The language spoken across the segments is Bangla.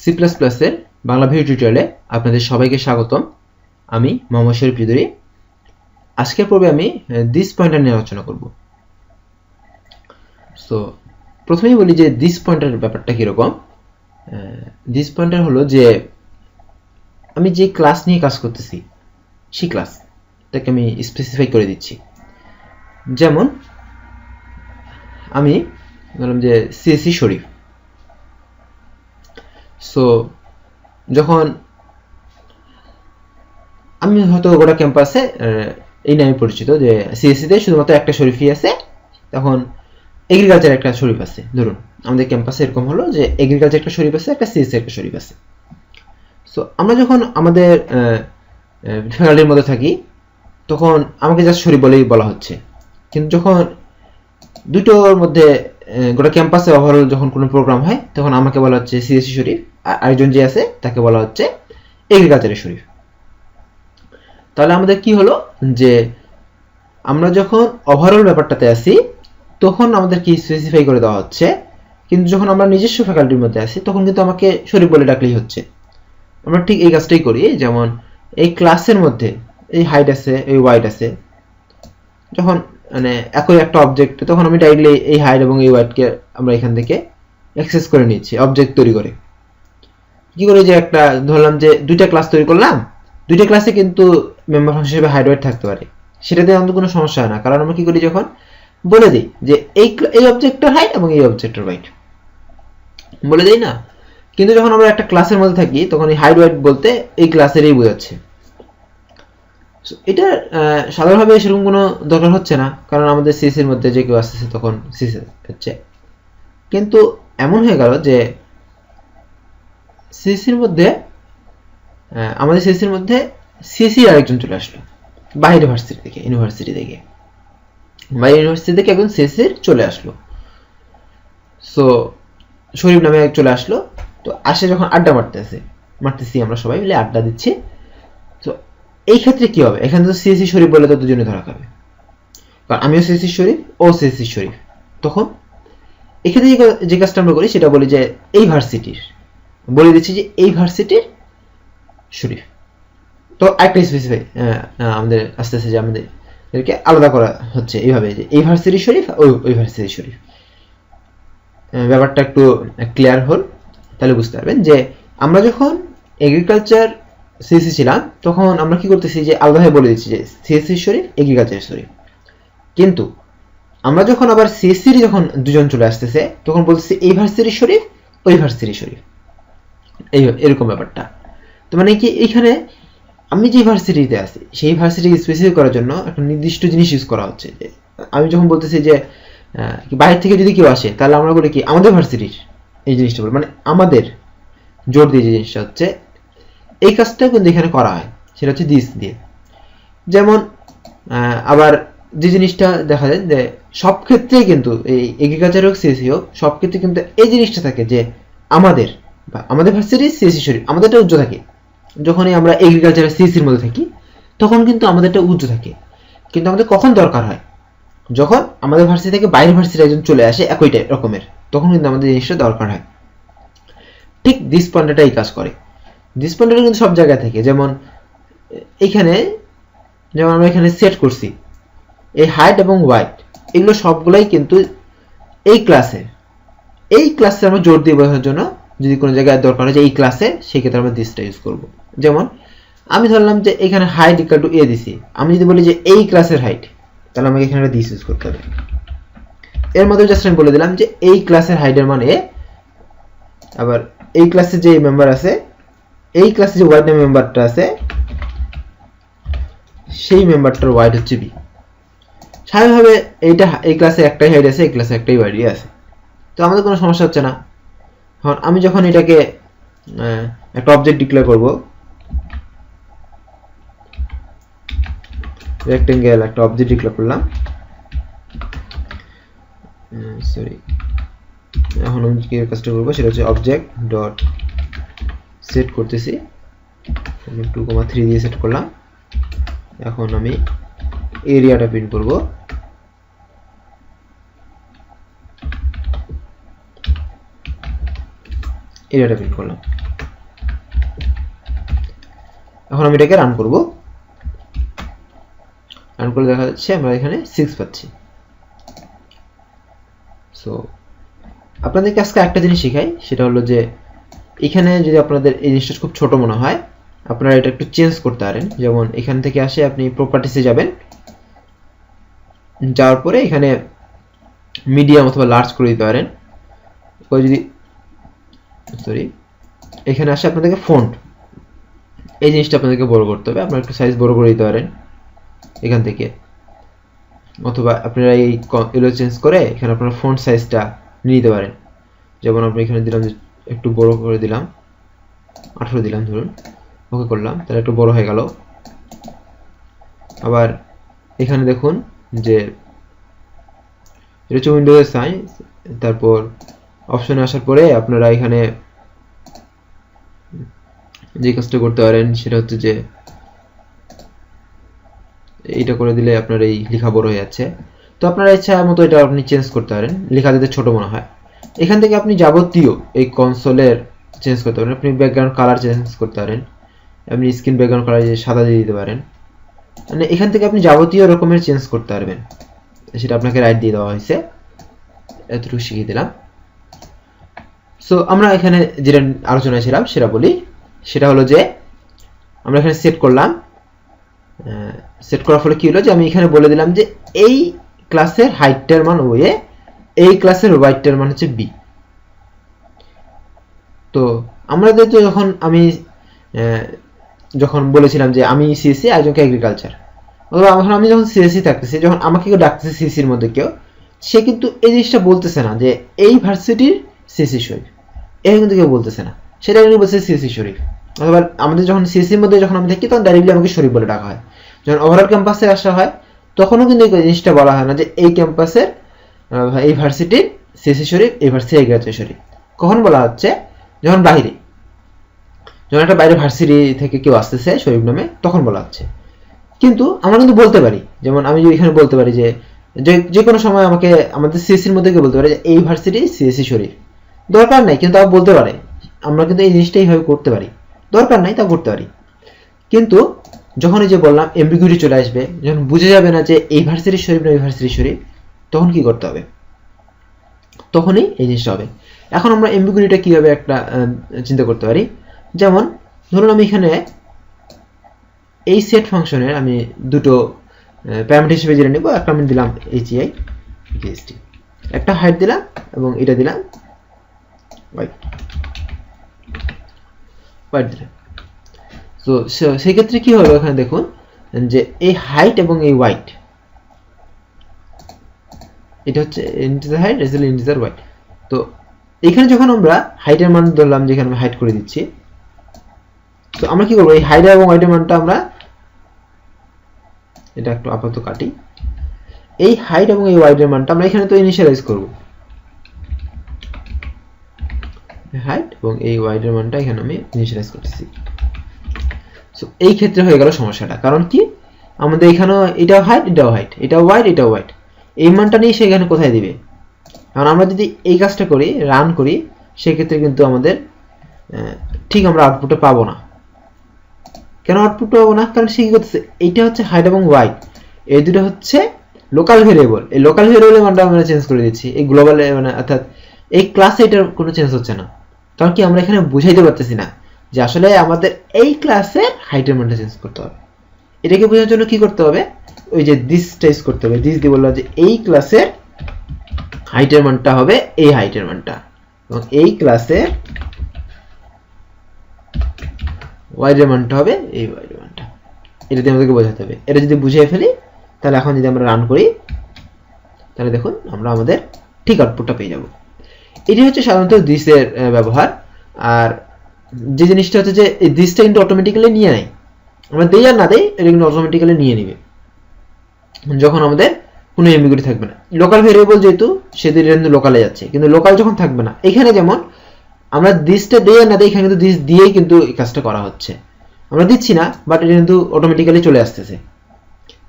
সি প্লাস প্লাসের বাংলা ভিডিও টিউটোরিয়ালে আপনাদের সবাইকে স্বাগতম। আমি মোহাম্মদ শরীফ চৌধুরী। আজকের পর্বে আমি দিস পয়েন্টার নিয়ে আলোচনা করব। সো প্রথমেই বলি যে দিস পয়েন্টার ব্যাপারটা কীরকম। দিস পয়েন্টার হলো যে আমি যে ক্লাস নিয়ে কাজ করতেছি, সেই ক্লাস তাকে আমি স্পেসিফাই করে দিচ্ছি। যেমন, আমি বললাম যে সিএসসি শরীফ। সো যখন আমি হয়তো গোটা ক্যাম্পাসে এই নামে পরিচিত যে সিএসসিতে শুধুমাত্র একটা শরীফই আছে, তখন এগ্রিকালচার একটা শরীফ আছে। ধরুন, আমাদের ক্যাম্পাসে এরকম হলো যে এগ্রিকালচার একটা শরীফ আছে, একটা সিএসসি একটা শরীফ আছে। সো আমরা যখন আমাদের ফ্যাকাল্টির মধ্যে থাকি, তখন আমাকে জাস্ট শরীফ বলেই বলা হচ্ছে। কিন্তু যখন দুটোর মধ্যে গোটা ক্যাম্পাসে ওভারঅল যখন কোনো প্রোগ্রাম হয়, তখন আমাকে বলা হচ্ছে সিএসসি শরীফ। আরেকজন যে আছে, তাকে বলা হচ্ছে এগ্রিকালচারের শরীফ। তাহলে আমাদের কি হলো? যে আমরা যখন ওভারঅল ব্যাপারটাতে আসি তখন আমাদের কি স্পেসিফাই করে দেওয়া হচ্ছে? কিন্তু যখন আমরা নিজস্ব ফ্যাকাল্টির মধ্যে আসি তখন কিন্তু আমাকে শরীফ বলে ডাকলেই হচ্ছে। আমরা ঠিক এই কাজটাই করি, যেমন এই ক্লাসের মধ্যে, এই হাইট আছে, এই ওয়াইড আছে। যখন মানে একই একটা অবজেক্ট তখন আমি ডাইরেক্টলি এই হাইট এবং এই ওয়াইডকে আমরা এখান থেকে অ্যাক্সেস করে নিচ্ছি অবজেক্ট তৈরি করে। কি করে যে একটা, ধরলাম যে দুইটা ক্লাস তৈরি করলাম, দুইটা ক্লাসে কিন্তু মেম্বার ফাংশন হিসেবে হাইট থাকতে পারে। সেটাতে আমাদের কোনো সমস্যা হয় না। কারণ আমরা কি করি যখন, বলে দিই যে এই এই অবজেক্টের হাইট এবং এই অবজেক্টের ওয়াইট বলে দিই না? কিন্তু যখন আমরা একটা ক্লাসের মধ্যে থাকি, তখন এই হাইট ওয়াইট বলতে এই ক্লাসেরই বোঝাচ্ছে। এটা সাধারণভাবে সেরকম কোনো দরকার হচ্ছে না। কারণ আমাদের সিসির মধ্যে যে কেউ আসতেছে তখন সিসি হচ্ছে। কিন্তু এমন হয়ে গেল যে সিসির মধ্যে আমাদের সিসির মধ্যে সিসি আরেকজন চলে আসলো। বাইরে ভার্সিটি থেকে ইউনিভার্সিটি থেকে। বাইরে ইউনিভার্সিটি থেকে একজন সিসির চলে আসলো। সো শরীফ নামে চলে আসলো। তো আসে যখন আড্ডা মারতেছে মারতেছি আমরা সবাই মিলে, আড্ডা দিচ্ছি। তো এই ক্ষেত্রে কি হবে? এখানে তো সিএসসি শরীফ বলে তো দুজনে ধরা খাবে। কারণ আমিও সিএসসি শরীফ, ও সিএসসি শরীফ। তখন এক্ষেত্রে যে কাজটা আমরা করি, সেটা বলি যে এই ভার্সিটির বলে দিচ্ছি যে এই ভার্সিটির শরীফ। তো একটা স্পেসিফাই আমাদের আস্তে আস্তে যে আমাদের এদেরকে আলাদা করা হচ্ছে এইভাবে যে এই ভার্সিটি শরীফ ওই ওই ভার্সিটির শরীফ। ব্যাপারটা একটু ক্লিয়ার হল, তাহলে বুঝতে পারবেন যে আমরা যখন এগ্রিকালচার সিএসসি ছিলাম, তখন আমরা কি করতেছি যে আলাদাভাবে বলে দিচ্ছি যে সিএসসি শরীফ এগ্রিকালচার শরীফ। কিন্তু আমরা যখন আবার সিএসসির যখন দুজন চলে আসতেছে, তখন বলতেছি এই ভার্সিটির শরীফ, ওই ভার্সিটি শরীফ। এই এরকম ব্যাপারটা। তো মানে কি এইখানে আমি যে ভার্সিটিতে আছি, সেই ভার্সিটিকে স্পেসিফাই করার জন্য একটা নির্দিষ্ট জিনিস ইউজ করা হচ্ছে যে, আমি যখন বলতেছি যে বাইরে থেকে যদি কেউ আসে, তাহলে আমরা বলি কি আমাদের ভার্সিটির এই জিনিসটা বলি। মানে আমাদের জোর দিয়ে যে জিনিসটা হচ্ছে, এই কাজটা কিন্তু এখানে করা হয়, সেটা হচ্ছে দিস দিয়ে। যেমন আবার যে জিনিসটা দেখা যায় যে, সব ক্ষেত্রেই কিন্তু এই এগ্রিকালচার হোক সিএসি হোক, সব ক্ষেত্রে কিন্তু এই জিনিসটা থাকে যে, আমাদের আমাদের ভার্সিটি সিএসি শরীর আমাদেরটা উজ্জ্ব থাকে। যখনই আমরা এগ্রিকালচারের সিএসির মধ্যে থাকি, তখন কিন্তু আমাদেরটা উজ্জ্ব থাকে। কিন্তু আমাদের কখন দরকার হয়? যখন আমাদের ভার্সিটি থেকে বাইরের ভার্সিটি একজন চলে আসে একই রকমের, তখন কিন্তু আমাদের জিনিসটা দরকার হয়। ঠিক দিস পয়েন্টটা এই কাজ করে। দিস পয়েন্টটা কিন্তু সব জায়গায় থাকে। যেমন এখানে যেমন আমরা এখানে সেট করছি। এই হাইট এবং ওয়াইট এগুলো সবগুলাই কিন্তু এই ক্লাসে এই ক্লাসে আমরা জোর দিয়ে বোঝার জন্য যদি কোনো জায়গায় দরকার হয় যে এই ক্লাসে সেক্ষেত্রে আমরা দিসটা ইউজ করব। যেমন, আমি ধরলাম যে এখানে হাইট ইকাল টু এ দিছি। আমি যদি বলি যে এই ক্লাসের হাইট তাহলে আমাকে এখানে একটা দিস ইউজ করতে হবে। এর মধ্যে জাস্ট আমি বলে দিলাম যে এই ক্লাসের হাইটের মান এ আবার এই ক্লাসে যে মেম্বার আছে, এই ক্লাসে যে ওয়াইড মেম্বারটা আছে, সেই মেম্বারটার ওয়াইড হচ্ছে বি স্বাভাবিকভাবে এইটা, এই ক্লাসে একটাই হাইট আছে, এই ক্লাসে একটাই ওয়াইডই আছে। তো আমাদের কোনো সমস্যা হচ্ছে না। এখন আমি যখন এটাকে একটা অবজেক্ট ডিক্লেয়ার করব রেক্টেঙ্গেল একটা অবজেক্ট ডিক্লেয়ার করলাম সরি এখন আমি কি কাজটা করব সেটা হচ্ছে অবজেক্ট ডট সেট করতেছি টু কমা থ্রি দিয়ে সেট করলাম, এখন আমি এরিয়াটা প্রিন্ট করব। এরিয়াটা প্রিন্ট করলাম। এখন আমি এটাকে রান করব। রান করে দেখা যাচ্ছে আমরা এখানে সিক্স পাচ্ছি। সো আপনাদেরকে আজকে একটা জিনিস শেখাই, সেটা হলো যে এখানে যদি আপনাদের এই জিনিসটা খুব ছোট মনে হয়, আপনারা এটা একটু চেঞ্জ করতে পারেন। যেমন এখান থেকে আসে আপনি প্রপার্টিসে যাবেন। যাওয়ার পরে এখানে মিডিয়াম অথবা লার্জ করে দিতে পারেন। যদি সরি। এখানে আসে আপনাদেরকে ফন্ট এই জিনিসটা আপনাদেরকে বড় করতে হবে। আপনারা একটু সাইজ বড় করে দিতে পারেন এখান থেকে। অথবা আপনারা এই এগুলো চেঞ্জ করে এখানে আপনারা ফন্ট সাইজটা নিয়ে নিতে পারেন। যেমন আপনি এখানে দিলাম একটু বড় করে দিলাম। আঠেরো দিলাম ধরুন। ওকে করলাম। তাহলে একটু বড় হয়ে গেল। আবার এখানে দেখুন যে এটা হচ্ছে উইন্ডোজের সাইজ তারপর অপশনে আসার পরে আপনারা এখানে যে কাজটা করতে পারেন সেটা হচ্ছে যে এইটা করে দিলে আপনার এই লেখা বড় হয়ে যাচ্ছে। তো আপনার ইচ্ছা মতো এটা আপনি চেঞ্জ করতে পারেন, লেখা দিতে ছোট মনে হয়। এখান থেকে আপনি যাবতীয় এই কনসোলের চেঞ্জ করতে পারেন, আপনি ব্যাকগ্রাউন্ড কালার চেঞ্জ করতে পারেন, আপনি স্ক্রিন ব্যাকগ্রাউন্ড কালার সাদা দিয়ে দিতে পারেন। মানে এখান থেকে আপনি যাবতীয় রকমের চেঞ্জ করতে পারবেন। সেটা আপনাকে রাইট দিয়ে দেওয়া হয়েছে। এতটুকু শিখিয়ে দিলাম। সো আমরা এখানে যেটা আলোচনায় ছিলাম, সেটা বলি, সেটা হলো যে, আমরা এখানে সেট করলাম সেট করার ফলে কি হলো যে, আমি এখানে বলে দিলাম যে, এই ক্লাসের হাইটটার মান ওয়ে এই ক্লাসের ওয়াইটটার মান হচ্ছে বি তো, আমাদের তো যখন আমি যখন বলেছিলাম যে, আমি সিএসসি একজনকে এগ্রিকালচার অথবা আমি যখন সিএসসি থাকতেছি, যখন আমাকে কেউ ডাকতেছে সিএসসির মধ্যে কেউ, সে কিন্তু এই জিনিসটা বলতেছে না যে, এই ভার্সিটির সিএসসি শরীফ এটা কিন্তু কেউ বলতেছে না। সেটা কিন্তু বলছে সিএসসি শরীফ। অথবা আমাদের যখন সিএসসির মধ্যে যখন আমি থাকি তখন ডাইরেক্টলি আমাকে শরীফ বলে ডাকা হয়। যখন ওভারঅল ক্যাম্পাসে আসা হয়, তখনও কিন্তু এই জিনিসটা বলা হয় না যে এই ক্যাম্পাসের এই ভার্সিটির সিএসসি শরীফ, এই ভার্সিটি এগ্রিকালচার শরীফ। কখন বলা হচ্ছে? যখন বাইরে। যখন একটা বাইরে ভার্সিটি থেকে কেউ আসতেছে শরীফ নামে, তখন বলা হচ্ছে। কিন্তু আমরা কিন্তু বলতে পারি, যেমন আমি এখানে বলতে পারি যে যে কোনো সময় আমাকে, আমাদের সিএসসির মধ্যে কেউ বলতে পারে যে এই ভার্সিটি সিএসসি শরীফ। দরকার নাই, কিন্তু তাও বলতে পারে। আমরা কিন্তু এই জিনিসটা এইভাবে করতে পারি। দরকার নাই, তাও করতে পারি। কিন্তু যখন এই যে বললাম এমবিগুইটি চলে আসবে, যখন বুঝে যাবে না যে এই ভার্সিটির শরীফ না এই ভার্সিটির শরীফ, তখন কি করতে হবে? তখনই এই জিনিসটা হবে। এখন আমরা এমবিগুইটিটা কীভাবে একটা চিন্তা করতে পারি? যেমন, ধরুন আমি এখানে এই সেট ফাংশনের আমি দুটো প্যারামিটার হিসেবে জেনে নেব। একটা আমি দিলাম এইচইআই জিএসটি একটা হাইট দিলাম এবং এটা দিলাম হোয়াইট হোয়াইট দিলাম তো কি হবে এখানে দেখুন, যে এই হাইট এবং এই হোয়াইট এটা হচ্ছে integer height result integer height তো, এখানে যখন আমরা হাইটের মান ধরলাম, যেখানে আমি হাইট করে দিচ্ছি, তো আমরা কি করব? এই হাইট এবং হোয়াইটের মানটা আমরা এটা একটু আপাতত কাটি। এই হাইট এবং এই ওয়াইডের মানটা আমরা এখানে তো ইনিশিয়ালাইজ করব। হাইট এবং এই ওয়াইডের মানটা এখানে আমি ইনিশিয়ালাইজ করতেছি। সো এই ক্ষেত্রে হয়ে গেল সমস্যাটা। কারণ কি? আমাদের এখানেও এটাও হাইট এটাও হাইট এটাও ওয়াইড এটাও ওয়াইড এই মানটা নিয়ে সে এখানে কোথায় দিবে? কারণ আমরা যদি এই কাজটা করি রান করি, সেক্ষেত্রে কিন্তু আমাদের ঠিক আমরা আউটপুটটা পাবো না। কেন আউটপুট পাবো না? কারণ সে কি করতেছে? এইটা হচ্ছে হাইট এবং ওয়াইট এই দুটো হচ্ছে লোকাল ভেরিয়েবল এই লোকাল ভেরিয়েবলের মানটা আমরা চেঞ্জ করে দিচ্ছি। এই গ্লোবাল মানে অর্থাৎ এই ক্লাসে এটার কোনো চেঞ্জ হচ্ছে না। কারণ কি আমরা এখানে বুঝাইতে পারতেছি না যে আসলে আমাদের এই ক্লাসের হাইটের মানটা চেঞ্জ করতে হবে। এটাকে বোঝার জন্য কি করতে হবে? ওই যে দিস টাইজ করতে হবে। দিস দিয়ে বললাম যে এই ক্লাসের হাইটের মানটা হবে এই হাইটের মানটা। এবং এই ক্লাসের ওয়াইডের মানটা হবে এই ওয়াইডের মানটা। এটা দিয়ে আমাদেরকে বোঝাতে হবে। এটা যদি বুঝিয়ে ফেলি, তাহলে এখন যদি আমরা রান করি, তাহলে দেখুন আমরা আমাদের ঠিক আউটপুটটা পেয়ে যাব। এটি হচ্ছে সাধারণত দিসের ব্যবহার। আর যে জিনিসটা হচ্ছে যে, এই দিসটা কিন্তু অটোমেটিক্যালি নিয়ে নেয়। আমরা দেই আর না দেই, এটা কিন্তু অটোমেটিক্যালি নিয়ে নিবে। যখন আমাদের কোনো এমবিগুলি থাকবে না। লোকাল ভেরিয়েবল যেহেতু সেদিন কিন্তু লোকালে যাচ্ছে। কিন্তু লোকাল যখন থাকবে না, এখানে যেমন, আমরা দিসটা দেই আর না দিই, এখানে কিন্তু দিস দিয়েই কিন্তু এই কাজটা করা হচ্ছে। আমরা দিচ্ছি না বাট এটা কিন্তু অটোমেটিক্যালি চলে আসতেছে।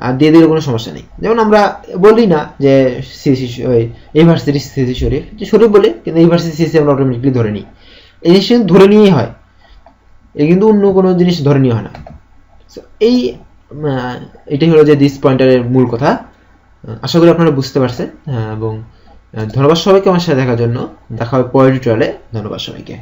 আর দিয়ে দিলে কোনো সমস্যা নেই। যেমন আমরা বলি না যে সিসি এই ভার্সিটি সিসি শরীফ যে শরীফ বলে কিন্তু এই ভার্সিটি সিসি আমরা অটোমেটিকলি ধরে নিই। এই জিনিস কিন্তু ধরে নিয়েই হয়। এই কিন্তু অন্য কোনো জিনিস ধরে নিয়ে হয় না। এই এটাই হলো যে দিস পয়েন্টারের মূল কথা। আশা করি আপনারা বুঝতে পারছেন। আহ, এবং ধন্যবাদ সবাইকে আমার সাথে দেখার জন্য। দেখা হবে পরের টিউটোরিয়ালে ধন্যবাদ সবাইকে।